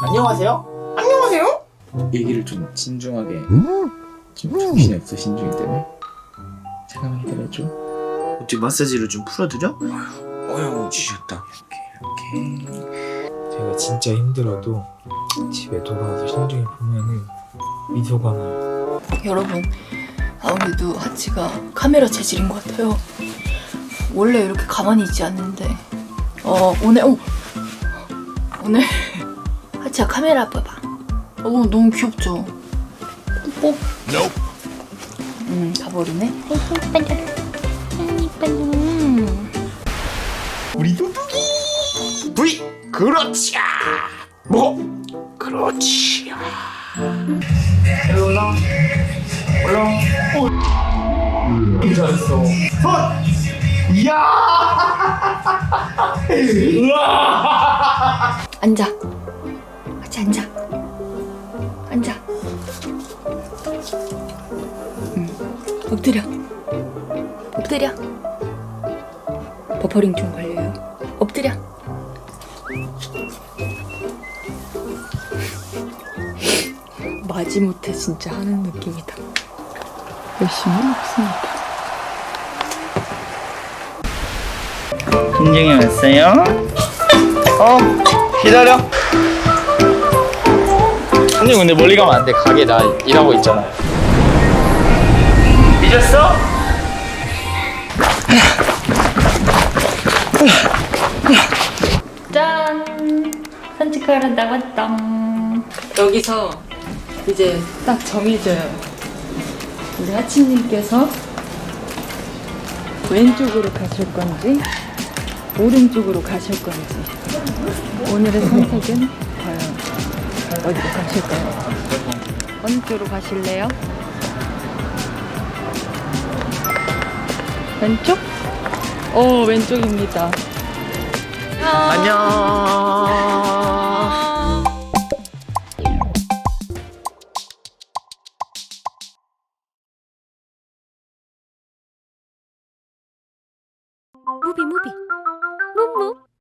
안녕하세요? 안녕하세요? 얘기를 좀 진중하게 지금 정신이 없어 신중이 때문에 잠깐만 기다려줘 어떻게 마사지를 좀 풀어드려? 어휴 지셨다 이렇게 이렇게 제가 진짜 힘들어도 집에 돌아와서 신중히 보면은 미소가 나요. 여러분 아무래도 하치가 카메라 체질인 것 같아요. 원래 이렇게 가만히 있지 않는데 어 오늘 어, 오늘 하치가 카메라 봐봐. 어 너무 귀엽죠. 뽀뽀. 음 가버리네. 음. 우리 도둑이 V 그렇지 뭐 그렇지 올라 올라 오 잘했어 손 이야 우와 앉아. 같이 앉아. 앉아. 응. 엎드려. 엎드려. 버퍼링 좀 걸려요. 엎드려. 마지못해 진짜 하는 느낌이다. 열심히 했습니다. 신중이 왔어요? 어 기다려 형님 근데 멀리 가면 안 돼 가게 나 일하고 있잖아요 삐졌어? 짠! 산책하러 나왔다. 여기서 이제 딱 정해져요. 우리 하치님께서 왼쪽으로 가실 건지, 오른쪽으로 가실 건지. 오늘의 선택은 어디로 가실까요? 어느 쪽으로 가실래요? 왼쪽? 어, 왼쪽입니다. 안녕. 무비 무비 무무